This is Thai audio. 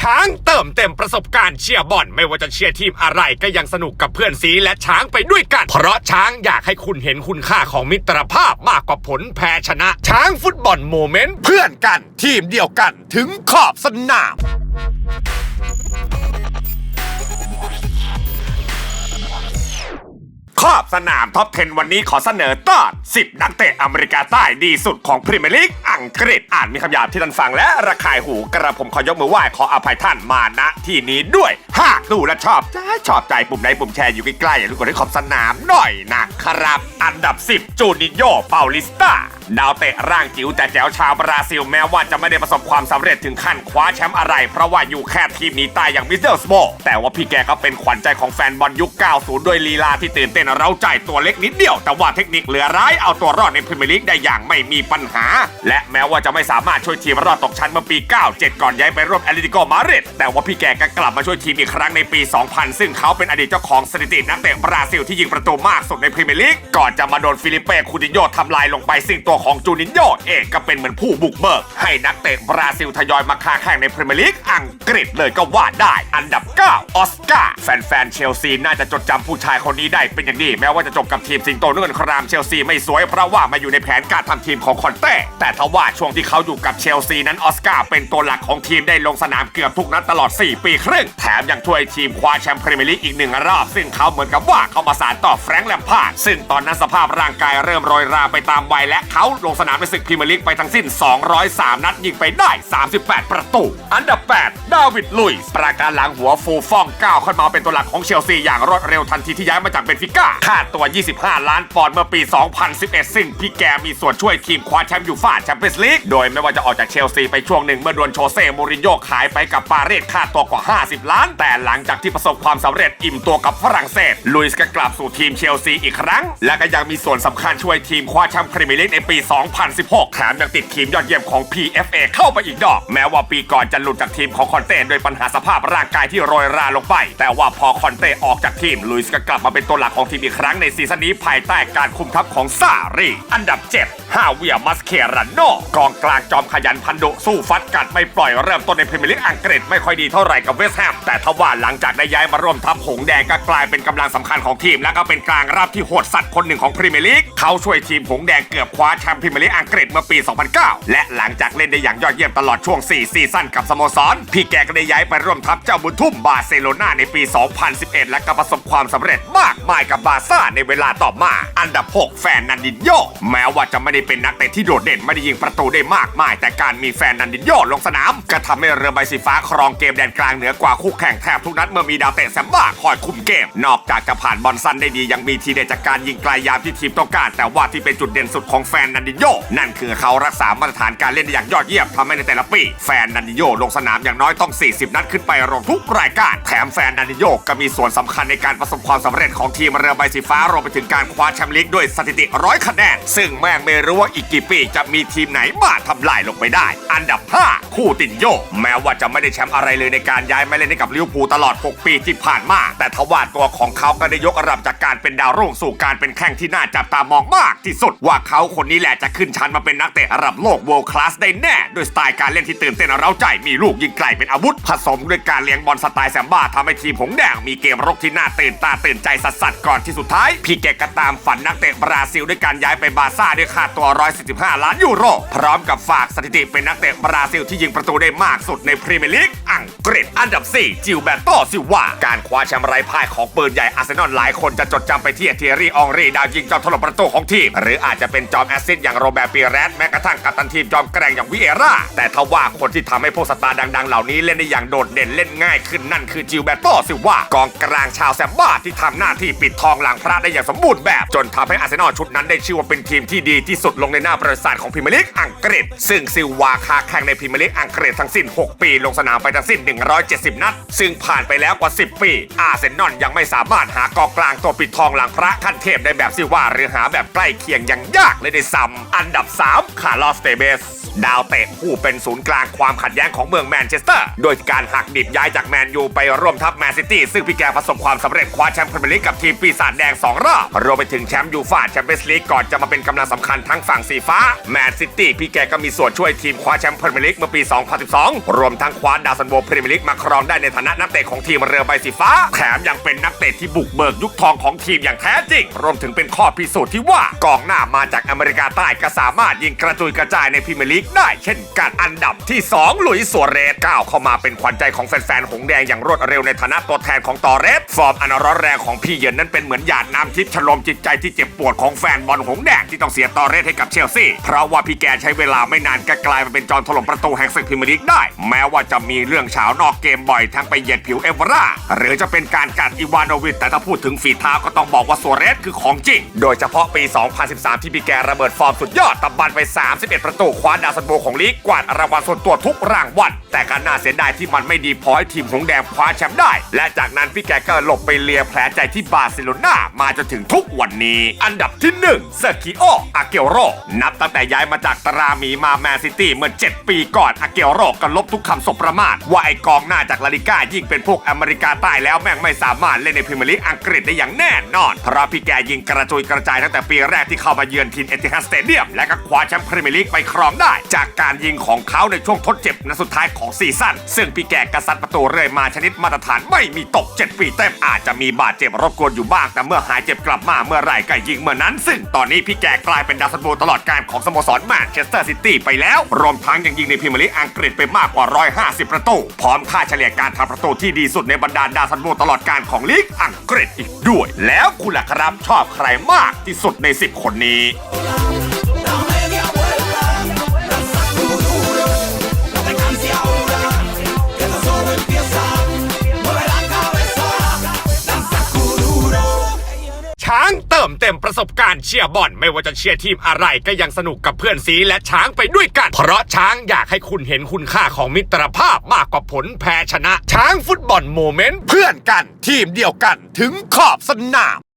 ช้างเติมเต็มประสบการณ์เชียร์บอลไม่ว่าจะเชียร์ทีมอะไรก็ยังสนุกกับเพื่อนสีและช้างไปด้วยกัน เพราะช้างอยากให้คุณเห็นคุณค่าของมิตรภาพมากกว่าผลแพ้ชนะ ช้างฟุตบอลโมเมนต์เพื่อนกัน ทีมเดียวกันถึงขอบสนาม ขอบสนามท็อป 10 วันนี้ขอเสนอตอน 10 นักเตะอเมริกาใต้ดีสุดของพรีเมียร์ลีกอังกฤษ อ่านมีคำหยาบที่ท่านฟังและระคายหูกระผมขอยกมือไหว้ขออภัยท่านมาณที่นี้ด้วยหากดูและชอบใจชอบใจปุ่มไหนปุ่มแชร์อยู่ใกล้ๆอย่าลืมกดให้ขอบสนามหน่อยนะครับ อันดับ 10 จูนิโยเปาลิสตาดาวเตะร่างจิ๋วแต่แจ๋วชาวบราซิลแม้ว่าจะไม่ได้ประสบความสำเร็จถึงขั้นคว้าแชมป์อะไร เพราะว่าอยู่แค่ทีมหนีตายอย่างมิเตอร์สโมแต่ว่าพี่แกก็เป็นขวัญใจของแฟนบอลยุค 90 ด้วยลีลาที่ตื่นเต้นเร้าใจตัวเล็กนิดเดียว แต่ว่าเทคนิคเหลือร้ายเอาตัวรอดในพรีเมียร์ลีกได้อย่างไม่มีปัญหา และแม้ว่าจะไม่สามารถช่วยทีมรอดตกชั้นเมื่อปี 97 ก่อนย้ายไปร่วมแอตเลติโกมาดริดแต่ว่าพี่แกก็กลับมาช่วยทีมอีกครั้งในปี 2000 ซึ่งเขาเป็นอดีตเจ้าของสถิตินักเตะบราซิลที่ยิงประตูมากสุดในพรีเมียร์ลีกก่อนจะมาโดนฟิลิปเป้คูตินโยทำลายลงไปซึ่งตัวของจูนินโยเองก็เป็นเหมือนผู้บุกเบิก ให้นักเตะบราซิลทยอยมาค้าแข่งในพรีเมียร์ลีกอังกฤษเลยก็ว่าได้ อันดับ 9 ออสการ์แฟนๆเชลซีน่าจะจดจำผู้ชายคนนี้ได้เป็นอย่างดีแม้ว่าจะจบกับทีมสิงโตนุ่นครามเชลซีไม่สวยเพราะว่ามาอยู่ในแผนการทำทีมของคอนเต้แต่ทว่าช่วงที่เขาอยู่กับเชลซีนั้นออสการ์เป็นตัวหลักของทีมได้ลงสนามเกือบทุกนัดตลอด 4 ปีครึ่ง แถมยังช่วยทีมคว้าแชมป์พรีเมียร์ลีกอีกหนึ่งรอบ ซึ่งเขาเหมือนกับว่าเขามาสานต่อแฟรงค์แลมพาร์ดซึ่งตอนนั้นสภาพร่างกายเริ่มโรยราไปตามวัยและเขาลงสนามในศึกพรีเมียร์ลีกไปทั้งสิ้น 203 นัดยิงไปได้ 38 ประตู อันดับ 8 ดาวิดลุยส์ประการหลังหัวฟูฟ่องก้าวขึ้นมาเป็นตัวหลักของเชลซีอย่างรวดเร็วทันทีที่ย้ายมาจากเบนฟิก้าค่าตัว 25 ล้านปอนด์เมื่อปี 2011 ซึ่งพี่แกมีส่วนช่วยทีมคว้าแชมป์ยูฟ่าแชมเปี้ยนส์ลีก โดยไม่ว่าจะออกจากเชลซีไปช่วงหนึ่งเมื่อโดนโชเซ่มูรินโญ่ขายไปกับปารีสค่าตัวกว่า 50 ล้าน แต่หลังจากที่ประสบความสำเร็จอิ่มตัวกับฝรั่งเศส ลุยส์ก็กลับสู่ทีมเชลซีอีกครั้ง และก็ยังมีส่วนสำคัญช่วยทีมคว้าแชมป์พรีเมียร์ลีกในปี 2016แถมยังติดทีมยอดเยี่ยมของ PFA เข้าไปอีกดอก แม้ว่าปีก่อนจะหลุดจากทีมของคอนเต้โดยปัญหาสภาพร่างกายที่โรยราลงไป แต่ว่าพอคอนเต้ออกจากทีมลุยส์ก็กลับมาเป็นตัวหลักของทีมอีกครั้งในซีซั่นนี้ภายใต้การคุมทัพของซารี อันดับ 7 ฮาเวียมัสเครันโนกองกลางจอมขยันพันโดสู้ฟัดกัดไม่ปล่อยเริ่มต้นในพรีเมียร์ลีกอังกฤษไม่ค่อยดีเท่าไหร่กับเวสต์แฮมแต่ทว่าหลังจากได้ย้ายมาร่วมทัพหงแดงก็กลายเป็นกำลังสำคัญของทีม และก็เป็นกลางรับที่โหดสัตว์คนหนึ่งของพรีเมียร์ลีกเขาช่วยทีมหงแดงเกือบคว้าแชมป์พรีเมียร์ลีกอังกฤษเมื่อปี 2009 และหลังจากเล่นได้อย่างยอดเยี่ยมตลอดช่วง 4 ซีซั่นกับสโมสรพี่แกก็ได้ย้ายไปร่วมทัพเจ้าบุญทุ่มบาร์เซโลนาในปี 2011 และก็ประสบความสำเร็จมากมายกับบาซ่าในเวลาต่อมา อันดับ 6 แฟนนันดินโย แม้ว่าจะไม่ได้เป็นนักเตะที่โดดเด่นไม่ได้ยิงประตูได้มากมาย แต่การมีแฟนนันดินโยลงสนาม ก็ทำให้เรือใบสีฟ้าครองเกมแดนกลางเหนือกว่าคู่แข่งแทบทุกนัดเมื่อมีดาวเตะแซมบ้าคอยคุมเกม นอกจากจะผ่านบอลสั้นได้ดียังมีทีเด็ดจากการยิงไกลยามที่ทีมต้องการ แต่ว่าที่เป็นจุดเด่นสุดของแฟนนันดินโยนั่นคือเขารักษามาตรฐานการเล่นได้อย่างยอดเยี่ยมทำให้ในแต่ละปี แฟนนันดินโยลงสนามอย่างน้อยต้อง 40 นัดขึ้นไปรวมทุกรายการ แถมแฟนนันดินโยก็มีส่วนสำคัญในการประสบความสำเร็จของทีมเรือใบสีฟ้ารวมไปถึงการคว้าแชมป์ลีกด้วยสถิติร้อยคะแนน ซึ่งแม่งไม่รู้ว่าอีกกี่ปีจะมีทีมไหนมาทำลายลงไปได้ อันดับ 5 คู่ตินโย แม้ว่าจะไม่ได้แชมป์อะไรเลยในการย้ายมาเล่นให้กับลิเวอร์พูลตลอด 6 ปีที่ผ่านมา แต่ทว่าตัวของเขาก็ได้ยกระดับจากการเป็นดาวรุ่งสู่การเป็นแข้งที่น่าจับตามองมากที่สุด ว่าเขาคนนี้แหละจะขึ้นชั้นมาเป็นนักเตะระดับโลก world class ได้แน่ด้วยสไตล์การเล่นที่ตื่นเต้นเร้าใจมีลูกยิงไกลเป็นอาวุธ ผสมด้วยการเลี้ยงบอลสไตล์แซมบ้าทำให้ทีมหงแดงมีเกมรบที่น่าตื่นตาตื่นใจสัสๆก่อนที่สุดท้าย พี่แกก็ตามฝันนักเตะบราซิลด้วยการย้ายไปบาร์ซ่าด้วยค่าตัว 145 ล้านยูโร พร้อมกับฝากสถิติเป็นนักเตะบราซิลที่ยิงประตูได้มากสุดในพรีเมียร์ลีก งกฤษอันดับ 4 จิลแบร์โตซิลวาการคว้าแชมป์ไร้พ่ายของปืนใหญ่อาร์เซนอลหลายคนจะจดจำไปที่เทียรี่อองรีดาวยิงจอมถล่มประตูของทีม หรืออาจจะเป็นจอมแอสซิสอย่างโรแบร์ปีแรสแม้กระทั่งกัปตันทีมจอมแกร่งอย่างวิเอร่าแต่ทว่าคนที่ทำให้พวกสตาร์ดังๆ เหล่านี้เล่นได้อย่างโดดเด่นเล่นง่ายขึ้นนั่นคือจิลแบร์โตซิลวากองกลางชาวแซมบ้าที่ทำหน้าที่ปิดทองหลังพระได้อย่างสมบูรณ์แบบ จนทำให้อาร์เซนอลชุดนั้นได้ชื่อว่าเป็นทีมที่ดีที่สุดลงในหน้าประวัติศาสตร์ของพรีเมียร์ลีกอังกฤษ ซึ่งซิวาคาแข่งในพรีเมียร์ลีกอังกฤษทั้งสิ้น 6 ปี ลงสนามไปทั้งสิ้น 170 นัด ซึ่งผ่านไปแล้วกว่า 10 ปี อาร์เซนอลยังไม่สามารถหากองกลางตัวปิดทองหลังพระขั้นเทพได้แบบซิลวาหรือหาแบบใกล้เคียงยังยากเลยในซ้ำอันดับ 3 คาร์ลอสเตเบส ดาวเตะผู้เป็นศูนย์กลางความขัดแย้งของเมืองแมนเชสเตอร์ โดยการหักดิบย้ายจากแมนยูไปร่วมทัพแมนซิตี้ ซึ่งพี่แกประสบความสำเร็จคว้าแชมป์พรีเมียร์ลีกกับทีมปีศาจแดง 2 รอบ รวมไปถึงแชมป์ยูฟ่าแชมเปี้ยนส์ลีกก่อนจะมาเป็นกำลังสำคัญทั้งฝั่งสีฟ้าแมนซิตี้พี่แกก็มีส่วนช่วยทีมคว้าแชมป์พรีเมียร์ลีกเมื่อปี 2012 รวมทั้งคว้าดาวซันโบพรีเมียร์ลีกมาครองได้ในฐานะนักเตะของทีมเรือใบสีฟ้า แถมยังเป็นนักเตะที่บุกเบิกยุคทองของทีมอย่างแท้จริง รวมถึงเป็นข้อพิสูจน์ที่ว่ากองหน้ามาจากอเมริกาใต้ก็สามารถยิงกระจุยกระจายในพรีเมียร์ลีกได้เช่นกันอันดับที่ 2 หลุยส์สัวเรสก้าวเข้ามาเป็นขวัญใจของแฟนๆ หงแดงอย่างรวดเร็วในฐานะตัวแทนของตอเรส ฟอร์มอันร้อนแรงของพี่เยินนั้นเป็นเหมือนหยาดน้ำทิพย์ฉลมจิตใจที่เจ็บปวดของแฟนบอลหงแดงที่ต้องเสียตอเรสให้กับเชลซีเพราะว่าพี่แกใช้เวลาไม่นานก็กลายมาเป็นจอมถล่มประตูแห่งศึกพรีเมียร์ลีกได้ แม้ว่าจะมีเรื่องเฉานอกเกมบ่อยทั้งไปเหยียดผิวเอเวอราหรือจะเป็นการกัดอีวานโนวิชแต่ถ้าพูดถึงฝีเท้าก็ต้องบอกว่าสัวเรสคือของจริงโดยเฉพาะปี 2013 ที่พี่แกระเบิดฟอร์มสุดยอดตบบันไป 31 ประตูคว้าดาซันโบของลีกกวาดรางวัลส่วนตัวทุกรางวัลแต่การน่าเสียดายที่มันไม่ดีพอให้ทีมหงแดงคว้าแชมป์ได้ และจากนั้นพี่แกก็หลบไปเลียแผลใจที่บาร์เซโลนามาจนถึงทุกวันนี้ อันดับที่1เซอร์กิโออาเกโรนับตั้งแต่ย้ายมาจากตรามีมาแมนซิตี้เมื่อ 7 ปีก่อนอาเกโรก็ลบทุกคำสบประมาทว่าไอกองหน้าจากลาลิก้ายิ่งเป็นพวกอเมริกาใต้แล้วแม่งไม่สามารถเล่นในพรีเมียร์ลีกอังกฤษได้อย่างแน่นอนเพราะพี่แกยิงกระจุยกระจายตั้งแต่ปีแรกที่เข้ามาเยือนทีมเอติฮัดสเตเดียมและก็คว้าแชมป์พรีเมียร์ลีกไปครองได้จากการยิงของเขาในช่วงทดเจ็บนัดสุดท้ายของซีซั่นซึ่งพี่แกกระซัดประตูเรื่อยมาชนิดมาตรฐานไม่มีตก 7 ปีเต็มอาจจะมีบาดเจ็บรบกวนอยู่บ้างแต่เมื่อหายเจ็บกลับมาเมื่อไหร่ก็ยิงเมื่อนั้น ซึ่งตอนนี้พี่แกกลายเป็นดาวซันโบตลอดการของสโมสรแมนเชสเตอร์ซิตี้ไปแล้ว รวมทั้งยังยิงในพรีเมียร์ลีกอังกฤษไปมากกว่า 150 ประตู พร้อมค่าเฉลี่ยการทำประตูที่ดีสุดในบรรดาดาวซันโบตลอดการของลีกอังกฤษอีกด้วย แล้วคุณล่ะครับชอบใครมากที่สุดใน 10 คนนี้ ต็มประสบการณ์เชียร์บอลไม่ว่าจะเชียร์ทีมอะไรก็ยังสนุกกับเพื่อนสีและช้างไปด้วยกัน เพราะช้างอยากให้คุณเห็นคุณค่าของมิตรภาพมากกว่าผลแพ้ชนะ ช้างฟุตบอลโมเมนต์เพื่อนกันทีมเดียวกันถึงขอบสนาม